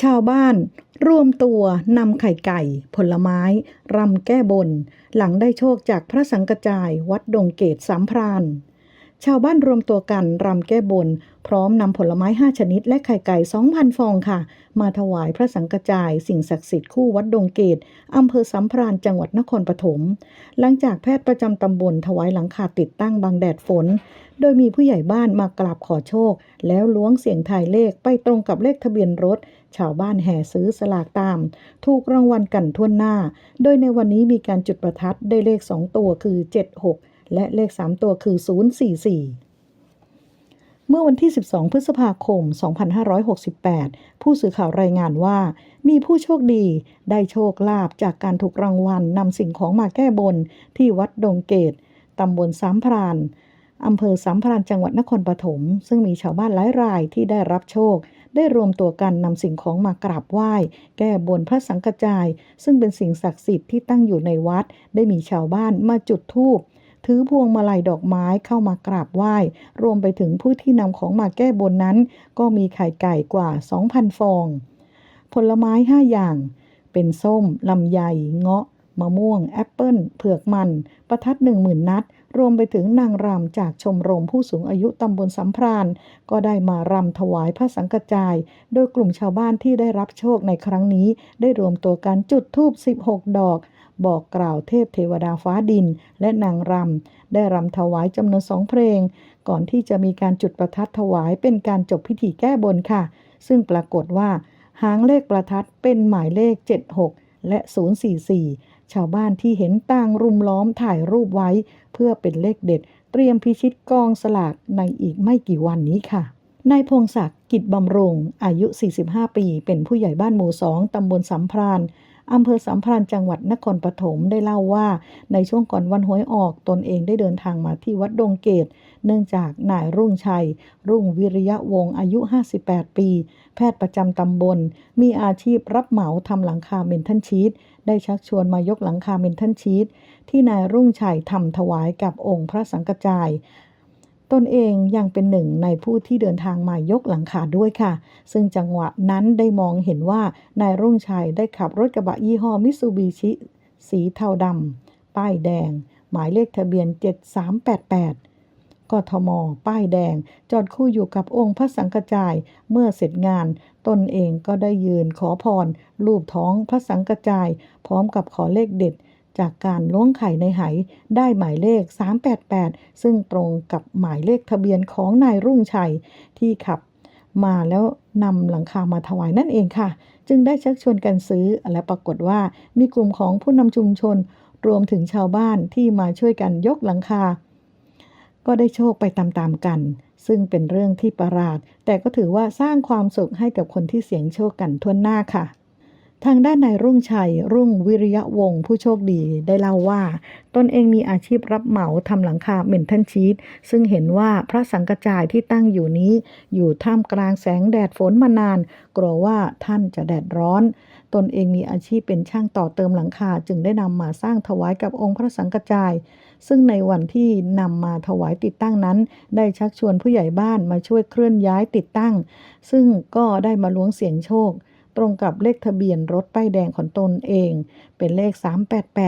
ชาวบ้านรวมตัวนำไข่ไก่ ผลไม้รำแก้บน หลังได้โชคจากพระสังกจายวัดดงเกตสามพราน ชาวบ้านรวมตัวกันรำแก้บน พร้อมนำผลไม้ 5 ชนิด และไข่ไก่ 2,000 ฟองค่ะ มาถวายพระสังกจาย สิ่งศักดิ์สิทธิ์คู่วัดดงเกตอำเภอสัมพรานจังหวัดนครปฐมหลังจากแพทย์ประจำตำบลถวายหลังคาติดตั้งบังแดดฝน โดยมีผู้ใหญ่บ้านมากราบขอโชค แล้วล้วงเสียงทายเลขไปตรงกับเลขทะเบียนรถ ชาวบ้านแห่ซื้อสลากตาม ถูกรางวัลกันทั่วหน้า โดยในวันนี้มีการจุดประทัดได้เลข 2 ตัวคือ 76 และเลข 3 ตัวคือ 044 เมื่อวันที่ 12 พฤษภาคม 2568 ผู้สื่อข่าวรายงานว่า มีผู้โชคดีได้โชคลาภจากการถูกรางวัลนำสิ่งของมาแก้บนที่วัดดงเกตตำบลสามพรานอำเภอสามพรานจังหวัดนครปฐมซึ่งมีชาวบ้านหลายรายที่ได้รับโชค ได้รวมตัวกันนำสิ่งของมากราบไหว้ แก้บนพระสังกจาย ซึ่งเป็นสิ่งศักดิ์สิทธิ์ที่ตั้งอยู่ในวัด ได้มีชาวบ้านมาจุดธูป ถือพวงมาลัยดอกไม้เข้ามากราบไหว้ รวมไปถึงผู้ที่นำของมาแก้บนนั้น ก็มีไข่ไก่กว่า 2,000 ฟอง ผลไม้ 5 อย่าง เป็นส้ม ลำไย เงาะ มะม่วง แอปเปิ้ลเผือกมัน ประทัด10,000นัด รวมไปถึงนางรำจากชมรมผู้สูงอายุตำบลสัมพรานก็ได้มารำถวายพระสังกจาย โดยกลุ่มชาวบ้านที่ได้รับโชคในครั้งนี้ ได้รวมตัวกันจุดธูป16 ดอก บอกกล่าวเทพเทวดาฟ้าดิน และนางรำได้รำถวายจำนวนสองเพลง ก่อนที่จะมีการจุดประทัดถวายเป็นการจบพิธีแก้บนค่ะ ซึ่งปรากฏว่า หางเลขประทัดเป็นหมายเลข 76 และ 044 ชาวบ้านที่เห็นต่างรุมล้อมถ่ายรูปไว้ เพื่อเป็นเลขเด็ด เตรียมพิชิตกองสลากในอีกไม่กี่วันนี้ค่ะนายพงศักดิ์กิจบำรุง อายุ 45 ปี เป็นผู้ใหญ่บ้านหมู่สองตำบลสัมพราน อำเภอสัมพรานจังหวัดนครปฐมได้เล่าว่า ในช่วงก่อนวันหวยออกตนเองได้เดินทางมาที่วัดดงเกต เนื่องจากนายรุ่งชัย รุ่งวิริยะวงศ์อายุ 58 ปี แพทย์ประจำตำบล มีอาชีพรับเหมาทำหลังคาเมนทันชีตได้ชักชวนมายกหลังคาเมนทันชีตที่นายรุ่งชัยทำถวายกับองค์พระสังกจาย ตนเองยังเป็นหนึ่งในผู้ที่เดินทางมายกหลังคาด้วยค่ะ ซึ่งจังหวะนั้นได้มองเห็นว่านายรุ่งชัยได้ขับรถกระบะยี่ห้อมิซูบิชิ สีเทาดำป้ายแดง หมายเลขทะเบียน 7388 กทม ป้ายแดง จอดคู่อยู่กับองค์พระสังกจาย เมื่อเสร็จงาน ตนเองก็ได้ยืนขอพรรูปท้องพระสังกจาย พร้อมกับขอเลขเด็ด จากการล้วงไข่ในไหได้หมายเลข 388 ซึ่งตรงกับหมายเลขทะเบียนของนายรุ่งชัยที่ขับมาแล้วนำหลังคามาถวายนั่นเองค่ะ จึงได้ชักชวนกันซื้อและปรากฏว่ามีกลุ่มของผู้นำชุมชน รวมถึงชาวบ้านที่มาช่วยกันยกหลังคา ก็ได้โชคไปตามๆกัน ซึ่งเป็นเรื่องที่ประหลาด แต่ก็ถือว่าสร้างความสุขให้กับคนที่เสี่ยงโชคกันทั่วหน้าค่ะ ทางด้านนายรุ่งชัย รุ่งวิริยะวงศ์ผู้โชคดีได้เล่าว่า ตนเองมีอาชีพรับเหมาทำหลังคาเมนทันชีตซึ่งเห็นว่าพระสังกจายที่ตั้งอยู่นี้ อยู่ท่ามกลางแสงแดดฝนมานาน กลัวว่าท่านจะแดดร้อน ตนเองมีอาชีพเป็นช่างต่อเติมหลังคาจึงได้นำมาสร้างถวายกับองค์พระสังกจาย ซึ่งในวันที่นำมาถวายติดตั้งนั้น ได้ชักชวนผู้ใหญ่บ้านมาช่วยเคลื่อนย้ายติดตั้ง ซึ่งก็ได้มาล้วงเสียงโชค ตรงกับเลขทะเบียนรถป้ายแดงของตนเอง เป็นเลข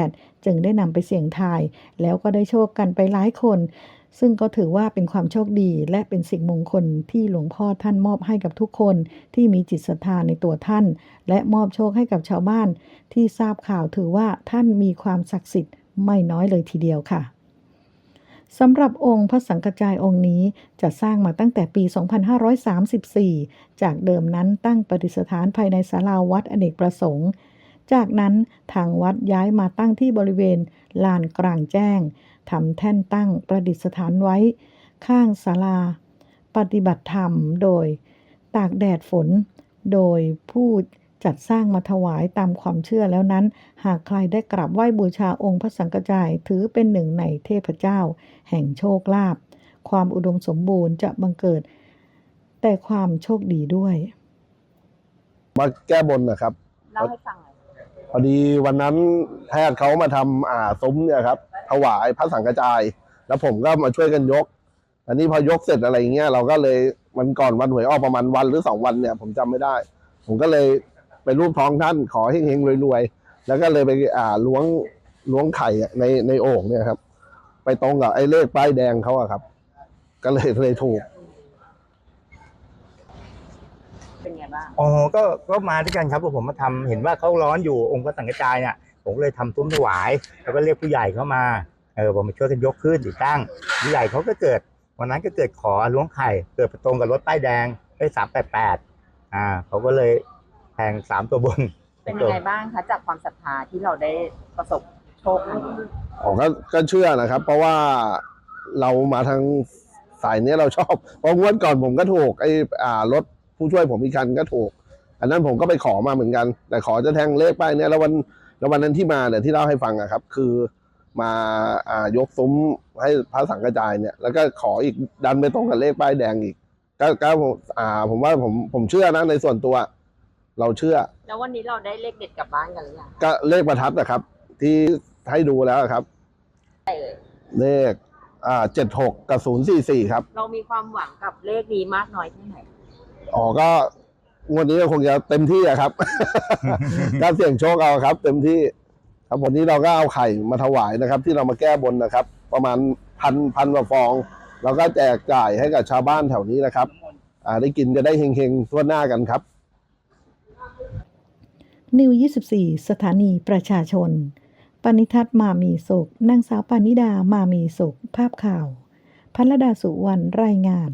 388 จึงได้นำไปเสี่ยงทาย แล้วก็ได้โชคกันไปหลายคน ซึ่งก็ถือว่าเป็นความโชคดีและเป็นสิ่งมงคลที่หลวงพ่อท่านมอบให้กับทุกคนที่มีจิตศรัทธาในตัวท่าน และมอบโชคให้กับชาวบ้าน ที่ทราบข่าวถือว่าท่านมีความศักดิ์สิทธิ์ไม่น้อยเลยทีเดียวค่ะ สำหรับองค์พระสังกจายองค์นี้จะสร้างมาตั้งแต่ปี 2534 จากเดิมนั้นตั้งประดิษฐานภายในศาลาวัดอเนกประสงค์ จากนั้นทางวัดย้ายมาตั้งที่บริเวณลานกลางแจ้งทำแท่นตั้งประดิษฐานไว้ ข้างศาลา ปฏิบัติธรรมโดย ตากแดดฝน โดยผู้ จัดสร้างมาถวายตามความเชื่อแล้วนั้น หากใครได้กราบไหว้บูชาองค์พระสังกจายถือเป็นหนึ่งในเทพเจ้า แห่งโชคลาภความอุดมสมบูรณ์จะบังเกิด แต่ความโชคดีด้วย มาแก้บนนะครับเล่าให้ฟังหน่อยพอดีวันนั้นแพทย์เขามาทำอ่าซุ้มเนี่ยครับถวายพระสังฆจาย แล้วผมก็มาช่วยกันยก อันนี้พอยกเสร็จอะไรอย่างเงี้ยเราก็เลยมันก่อนวันหวยออกประมาณวันหรือสองวันเนี่ย ผมจำไม่ได้ ผมก็เลย ไปรูปท้องท่านขอเฮงๆรวยๆ แล้วก็เลยไปอ่าล้วงล้วงไข่อะในในโอ่งเนี่ยครับ ไปตรงกับไอ้เลขป้ายแดงเขาอะครับ ก็เลยเลยถูก เป็นไงบ้างอ๋อก็ก็มาด้วยกันครับผมมาทำเห็นว่าเขาร้อนอยู่องค์พระสังฆจายเนี่ยผมก็เลยทำซุ้มถวาย แล้วก็เรียกผู้ใหญ่เข้ามาเออผมมาช่วยกันยกขึ้นติดตั้งผู้ใหญ่เขาก็เกิด วันนั้นก็เกิดขอล้วงไข่ เกิดประตรงกับรถป้ายแดงได้สามแปดแปดอ่าเขาก็เลยแทงสามตัวบนเป็นยังไงบ้างคะจากความศรัทธาที่เราได้ประสบโชคครั้งนี้ผมก็ก็เชื่อนะครับ เพราะว่าเรามาทางสายเนี้ยเราชอบเพราะงวดก่อนผมก็ถูกไอ้อ่ารถผู้ช่วยผมอีกคันก็ถูก อันนั้นผมก็ไปขอมาเหมือนกัน แต่ขอจะแทงเลขป้ายเนี้ยแล้ววันแล้ววันนั้นที่มาเนี่ยที่เล่าให้ฟังอะครับ คือมาอ่ายกซุ้มให้พระสังกระจายเนี่ย แล้วก็ขออีกดันไปตรงกับเลขป้ายแดงอีกก็ก็ผมอ่าผมว่าผมผมเชื่อนะในส่วนตัว เราเชื่อ แล้ววันนี้เราได้เลขเด็ดกลับบ้านกันหรือยังก็เลขประทัดนะครับ ที่ให้ดูแล้วครับเลขอ่าเจ็ดหกกับศูนย์สี่สี่ครับ เรามีความหวังกับเลขนี้มากน้อยแค่ไหนอ๋อก็งวดนี้ก็คงจะเต็มที่อะครับ ก็เสี่ยงโชคเอาครับ เต็มที่ ครับวันนี้เราก็เอาไข่มาถวายนะครับ ที่เรามาแก้บนนะครับ ประมาณพันพันกว่าฟอง เราก็แจกจ่ายให้กับชาวบ้านแถวนี้นะครับ อ่าได้กินจะได้เฮงๆทั่วหน้ากันครับ นิว 24 สถานีประชาชน ปณิทัศน์มามีสุขนางสาวปานิดามามีสุข ภาพข่าว พัลดาสุวรรณรายงาน